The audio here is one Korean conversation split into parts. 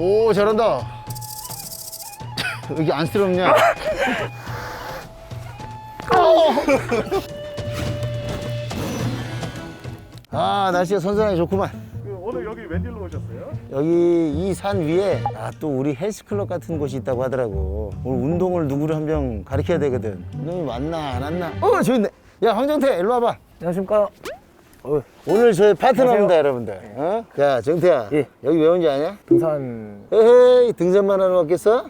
오 잘한다. 여기 안쓰럽냐? 아 날씨가 선선하게 좋구만. 그 오늘 여기 웬일로 오셨어요? 여기 이 산 위에 아, 또 우리 헬스클럽 같은 곳이 있다고 하더라고. 오늘 운동을 누구를 한 명 가르쳐야 되거든. 운동이 왔나 안 왔나? 어 저기 있네. 야 황정태 일로 와봐. 안녕하십니까? 어, 오늘 저희 파트너입니다 안녕하세요. 여러분들 어? 야 정태야 예. 여기 왜 온지 아냐? 등산 에헤이 등산만 하러 왔겠어?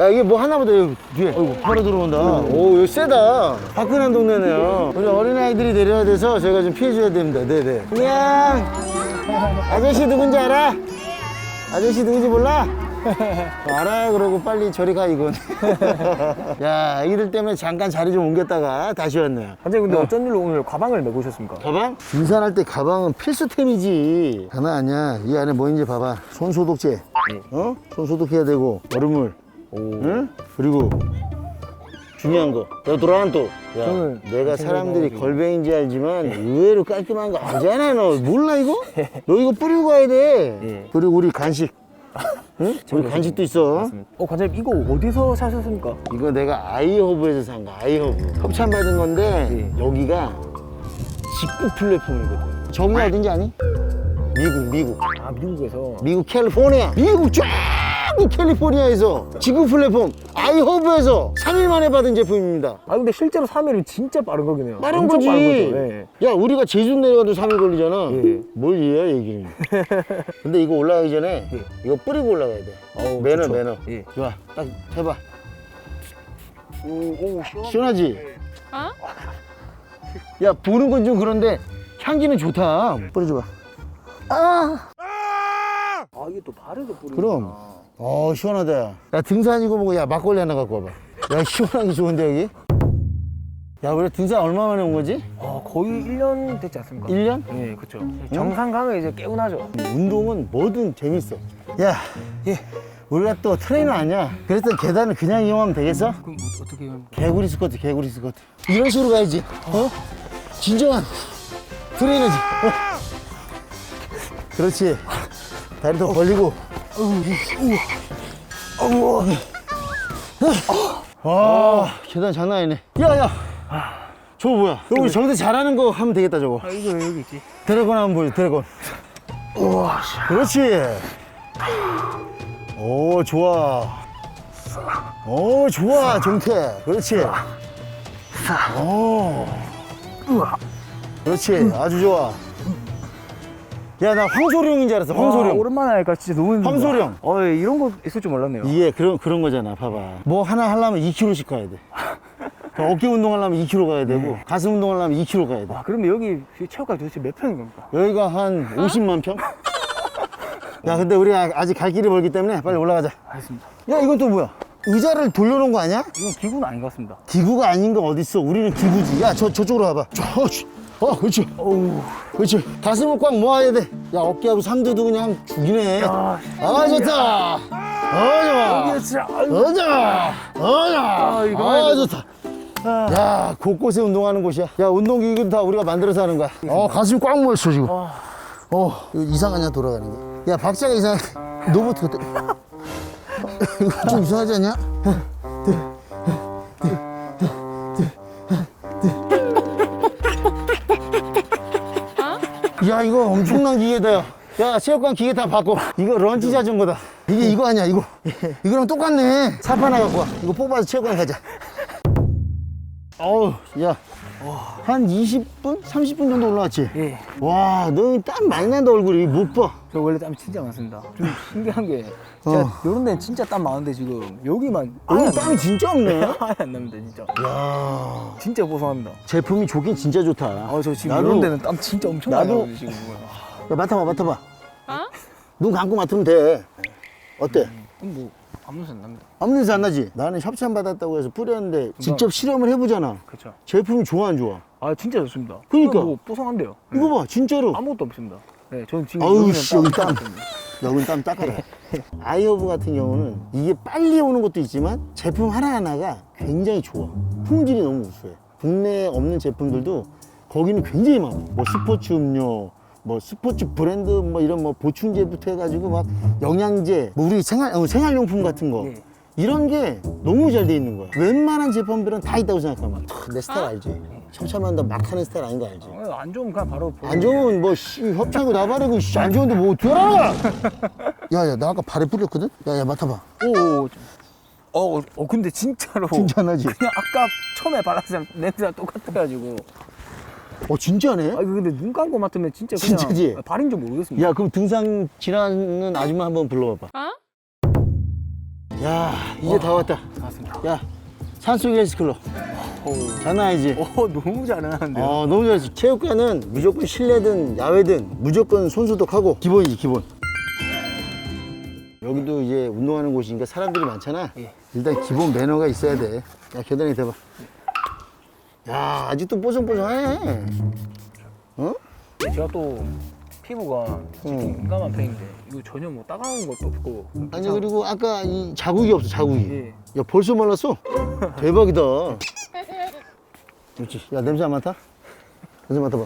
야 이게 뭐 하나보다 여기 뒤에 어이구 바로 들어온다 오 여기 세다 화끈한 동네네요 우리 어린아이들이 내려야 돼서 저희가 좀 피해줘야 됩니다 네네 그냥 아저씨 누군지 알아? 아저씨 누군지 몰라? 알아요 그러고 빨리 저리 가 이건 야 애기들 때문에 잠깐 자리 좀 옮겼다가 다시 왔네요 선생님 근데 어 쩐 일로 오늘 가방을 메고 오셨습니까? 가방? 등산할 때 가방은 필수템이지. 장난 아니야. 이 안에 뭐 있는지 봐봐. 손 소독제. 어? 손 소독해야 되고 얼음물. 응? 그리고 중요한 거. 데오드란트. 야, 저는 내가. 사람들이 걸뱅인지 알지만 의외로 깔끔한 거 알잖아. 너 몰라 이거? 너 이거 뿌리고 가야 돼. 예. 그리고 우리 간식. 응? 우리 간식도 있어. 어, 관장님 이거 어디서 사셨습니까? 이거 내가 아이허브에서 산 거, 아이허브. 협찬 받은 건데, 예. 여기가 직구 플랫폼이거든. 저기가 어딘지 아니? 미국, 미국. 아 미국에서 미국 캘리포니아. 미국 쫙 캘리포니아에서 직구 플랫폼 아이허브에서 3일 만에 받은 제품입니다. 아 근데 실제로 3일은 진짜 빠른 거긴 해요 빠른 엄청 거지. 빠른 거죠 예. 야, 우리가 제주 내려가도 3일 걸리잖아. 예. 뭘 이해야, 얘기는. 근데 이거 올라가기 전에 예. 이거 뿌리고 올라가야 돼. 어우, 매너, 좋죠. 매너. 예. 좋아. 딱 해봐. 시원하지? 어? 야 보는 건 좀 그런데 향기는 좋다 뿌려줘봐 아 아 이게 또 바르게 뿌리는 그럼 어 시원하다 야, 야 등산이고 뭐고 야 막걸리 하나 갖고 와봐 야 시원하기 좋은데 여기 야 우리 등산 얼마 만에 온 거지? 아 거의 1년 됐지 않습니까? 1년? 예 그렇죠 정상 가면 이제 개운하죠 운동은 뭐든 재밌어 야 예. 우리가 또 트레이너 아니야 그래서 계단을 그냥 이용하면 되겠어? 그럼 어떻게 해요? 개구리 스쿼트 개구리 스쿼트 이런 식으로 가야지 어? 진정한 트레이너지 어? 그렇지 다리 더 벌리고 어 우와 계단 장난 아니네. 야 야. 저거 뭐야? 우리 정대 잘하는 거 하면 되겠다 저거. 아 이거 왜 여기 있지? 드래곤 한번 보여줘 드래곤. 우와 그렇지. 오 좋아. 오 좋아 정태. 그렇지. 오. 그렇지. 아주 좋아 야 나 황소룡인 줄 알았어 와, 황소룡 오랜만에 하니까 진짜 너무 힘들다 황소령. 어 예, 이런 거 있을 줄 몰랐네요 이게 그런 그런 거잖아 봐봐 뭐 하나 하려면 2kg씩 가야 돼 어깨 운동하려면 2kg 가야 되고 가슴 운동하려면 2kg 가야 돼와 그러면 여기 체육관 도대체 몇 평인 겁니까? 여기가 한 50만 평? 야, 근데 우리가 아직 갈 길이 멀기 때문에 빨리 올라가자. 알겠습니다 야, 이건 또 뭐야? 의자를 돌려놓은 거 아니야? 이건 기구는 아닌 것 같습니다 기구가 아닌 거 어딨어? 우리는 기구지. 야, 저, 저쪽으로 와봐. 저, 어, 그렇지. 어우, 그렇지. 가슴을 꽉 모아야 돼. 야, 어깨하고 삼두도 그냥 죽이네. 아, 좋다. 어, 좋아. 진짜 어, 좋아. 어, 좋아. 이거 아, 해야 좋다. 야, 곳곳에 운동하는 곳이야. 야, 운동기구는 다 우리가 만들어서 하는 거야. 어, 가슴이 꽉 모였어, 지금. 어, 이거 이상하냐, 돌아가는 게. 야, 박자가 이상해. 같아. 이거 좀 이상하지 않냐? 야, 이거 엄청난 기계다. 야. 야, 체육관 기계 다 바꿔. 이거 런치 자전거다. 이게 이거 아니야, 이거. 이거랑 똑같네. 삽 하나 갖고 와. 이거 뽑아서 체육관 가자. 어우, 야. 한 20분? 30분 정도 올라왔지? 예. 와, 너 땀 많이 난다, 얼굴이. 못 봐. 저 원래 땀 진짜 많습니다. 좀 신기한 게 제가 어. 요런 데는 진짜 땀 많은데 지금 여기만 여기 아예 안 땀이 진짜 없네. 아예 안 납니다 진짜. 야 진짜 보송합니다. 제품이 좋긴 진짜 좋다. 아 저 지금 나도- 이런 데는 땀 진짜 엄청 나도- 많이 나거든요 지금. 야, 맡아봐, 맡아봐. 어? 눈 감고 맡으면 돼. 어때? 그럼 뭐 아무 냄새 안 납니다. 아무 냄새 안 나지? 나는 협찬 받았다고 해서 뿌렸는데 직접 실험을 해보잖아. 그렇죠. 제품이 좋아, 안 좋아? 아 진짜 좋습니다. 그러니까. 뭐 보송한데요. 이거 봐, 진짜로. 아무것도 없습니다. 네, 저는 지금 아우, 씨, 여기 땀. 여긴 땀 닦아라. 아이허브 같은 경우는 이게 빨리 오는 것도 있지만 제품 하나하나가 굉장히 좋아. 품질이 너무 우수해. 국내에 없는 제품들도 거기는 굉장히 많아. 뭐 스포츠 음료, 뭐 스포츠 브랜드 뭐 이런 뭐 보충제부터 해가지고 막 영양제, 뭐 우리 생활 어, 생활용품 같은 거 예. 이런 게 너무 잘 돼 있는 거야. 웬만한 제품들은 다 있다고 생각하면 내 스타일 알지? 첨첨한다 막 하는 스타일 아닌 거 알지? 어, 안 좋으면 그냥 바로 보고. 안 좋으면 뭐 씨, 협찬이고 나발이고 씨, 안 좋은데 뭐 어떻게 알아? 야야 나 아까 발에 뿌렸거든? 야야 맡아봐. 오, 오. 어, 어, 어, 근데 진짜로. 진짜 안 하지? 그냥 아까 처음에 발랐을 때 냄새랑 똑같아가지고. 어 진짜네? 아, 이거 근데 눈 감고 맡으면 진짜 그냥. 진짜지? 아, 발인 줄 모르겠습니다. 야 그럼 등산 지나는 아줌마 한번 불러봐봐. 야 이제 다 왔다. 맞습니다. 야 산속 헬스클럽 오, 장난 아니지? 어, 너무 잘하는데요. 어 너무 잘했어. 체육관은 무조건 실내든 야외든 무조건 손소독하고 기본이지 기본. 여기도 이제 운동하는 곳이니까 사람들이 많잖아. 예. 일단 기본 매너가 있어야 돼. 야 계단에 대봐. 야 아직도 뽀송뽀송하네. 어? 제가 또 피부가 특히 음. 민감한 편인데 이거 전혀 뭐 따가운 것도 없고 아니 그리고 아까 이 자국이 없어 자국이. 예. 야 벌써 말랐어? 대박이다. 그렇지. 야 냄새 안 맡아? 냄새 맡아봐.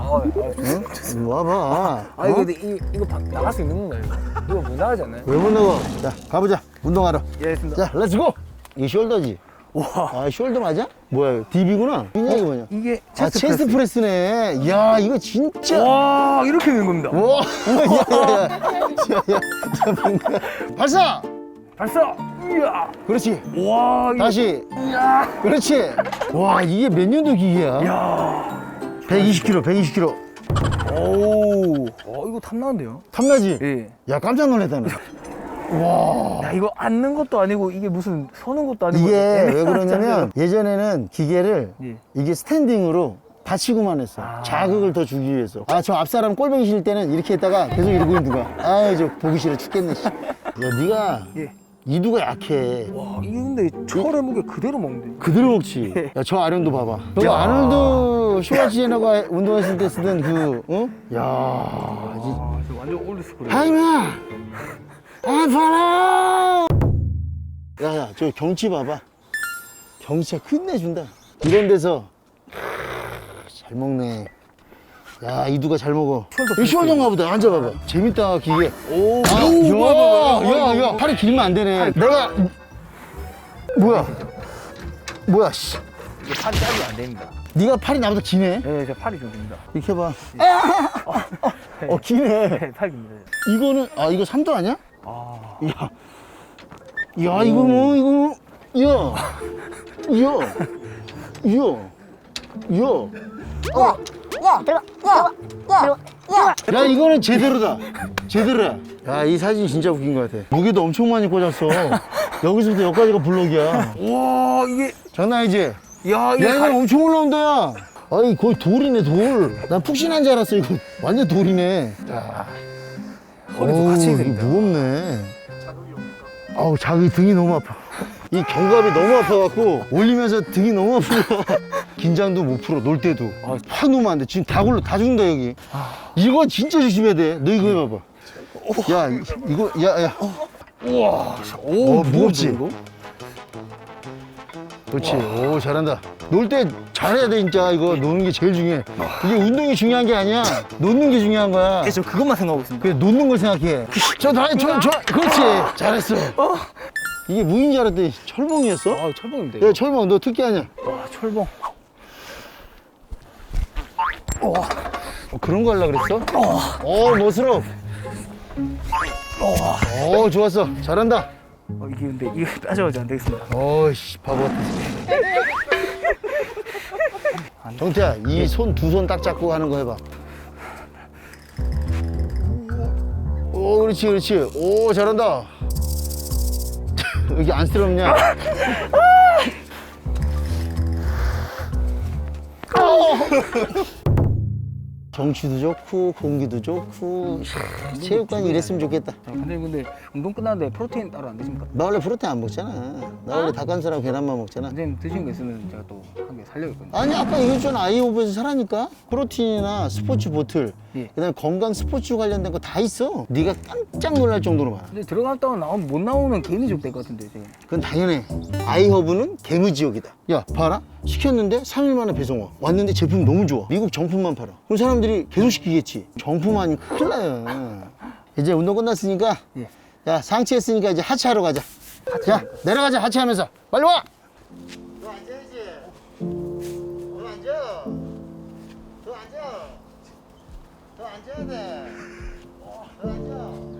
아, 아, 응? 이리 와봐. 아니 어? 근데 이, 이거 바- 나갈 수 있는 건가요? 이거? 이거 못 나가지 않나요? 왜 못 나가? 자 가보자. 운동하러. 예, 알겠습니다. 자 렛츠고. 이게 숄더지. 와, 아 숄더 맞아? 뭐야 DB구나. 이게 뭐냐? 이게 아 체스트 체스트 프레스. 프레스네. 야 이거 진짜. 와, 이렇게 되는 겁니다. 와. 야야 야. 야 야. 야 뭔가. 발사. 발사! 이야! 그렇지. 와, 이거. 다시. 이야! 그렇지. 와 이게 몇 년도 기계야? 이야! 120kg, 120kg. 오, 어, 이거 탐나는데요? 탐나지? 예. 야 깜짝 놀랐다 나. 와. 야, 이거 앉는 것도 아니고 이게 무슨 서는 것도 아니고. 이게 왜 그러냐면 예전에는 기계를 예. 이게 스탠딩으로 받치고만 했어. 아. 자극을 더 주기 위해서. 아, 저 앞사람 꼴뱅이 실 때는 이렇게 했다가 계속 이러고 있는 거야. 아유, 저 보기 싫어 죽겠네. 씨. 야, 네가 예. 이두가 약해. 와, 이게 근데 철의 무게 그대로 먹는데. 그대로 먹지. 야, 저 아령도 봐봐. 저 아놀드 슈와르츠제너가 운동했을 때 쓰던 그, 어? 야, 아, 저 완전 올드스쿨이에요. 하이마! 아파라! 야, 야, 저 경치 봐봐. 경치가 끝내준다. 이런 데서 잘 먹네. 야, 이두가 잘 먹어. 이 시원한가 보다. 앉아봐봐. 재밌다, 기계. 오, 아, 오, 야, 야, 야, 팔이 길면 안 되네. 내가 뭐야? 뭐야? 씨. 이게 팔이 짧으면 안 됩니다. 네가 팔이 나보다 기네. 네, 제 팔이 좀 깁니다. 이렇게 봐. 어, 기네. 네, 팔 깁니다. 이거는 아, 이거 삼도 아니야? 아, 야, 야, 이거 뭐, 이거, 뭐, 야, 야, 야, 야. 야, 들어와. 야, 야, 야. 야, 이거는 제대로다. 제대로야. 야, 이 사진 진짜 웃긴 것 같아. 무게도 엄청 많이 꽂았어. 여기서부터 여기까지가 블록이야. 와, 이게, 장난 아니지? 야, 야, 이게 이거 갈- 엄청 올라온다, 야. 아이, 거의 돌이네, 돌. 난 푹신한 줄 알았어, 이거. 완전 돌이네. 허리도 같이 됩니다. 무겁네. 아우, 자기 등이 너무 아파. 이 견갑이 너무 아파갖고 올리면서 등이 너무 아프고 긴장도 못 풀어 놀 때도 아. 확 놓으면 안돼 지금 다 굴러 다 죽는다 여기 이거 진짜 조심해야 돼너 이거 해봐봐 야 이- 이거 야야 우와, 어, 무겁지? 이거? 그렇지. 오 잘한다. 놀 때 잘해야 돼 진짜. 이거 노는 게 제일 중요해. 이게 운동이 중요한 게 아니야. 놓는 게 중요한 거야. 네, 저 그것만 생각하고 있습니다. 그래 놓는 걸 생각해. 저 다리 저저 그렇지. 잘했어. 이게 무인 줄 알았더니 철봉이었어? 아, 철봉인데. 야. 철봉 너 특기 아니야? 와, 철봉. 어, 그런 거 하려고 그랬어? 어. 멋스러워. 어 좋았어. 잘한다 어, 이게 근데 이게 빠져가지고 안 되겠습니다. 어이씨 바보 같아. 정태야 이 손 두 손 딱 잡고 하는 거 해봐. 오 그렇지 그렇지. 오 잘한다. 여기 안쓰럽냐 경치도 좋고 공기도 좋고 체육관이 이랬으면 좋겠다. 자, 근데 근데 운동 끝났는데 프로테인 따로 안 드십니까? 나 원래 프로테인 안 먹잖아. 나 원래 닭가슴살하고 계란만 먹잖아. 선생님 드시는 거 있으면 제가 또 한 개 살려야겠거든요. 아니 아까 얘기했잖아. 아이오브에서 사라니까. 프로틴이나 스포츠 보틀 예. 그다음에 건강 스포츠 관련된 거 다 있어. 네가 깜짝 놀랄 정도로 많아. 근데 들어갔다가 나오면 못 나오면 개미 족 될 것 같은데 지금. 그건 당연해. 아이허브는 개무지역이다. 야 봐라. 시켰는데 3일 만에 배송 와. 왔는데 제품 너무 좋아. 미국 정품만 팔아. 그럼 사람들이 친구들이 계속 시키겠지. 정품하니 큰일 나요. 이제 운동 끝났으니까 예. 야 상체 했으니까 이제 하체 하러 가자. 자 내려가자 하체 하면서 빨리 와. 너 앉아야지. 너 앉아. 너 앉아. 너 앉아야 돼. 너 앉아.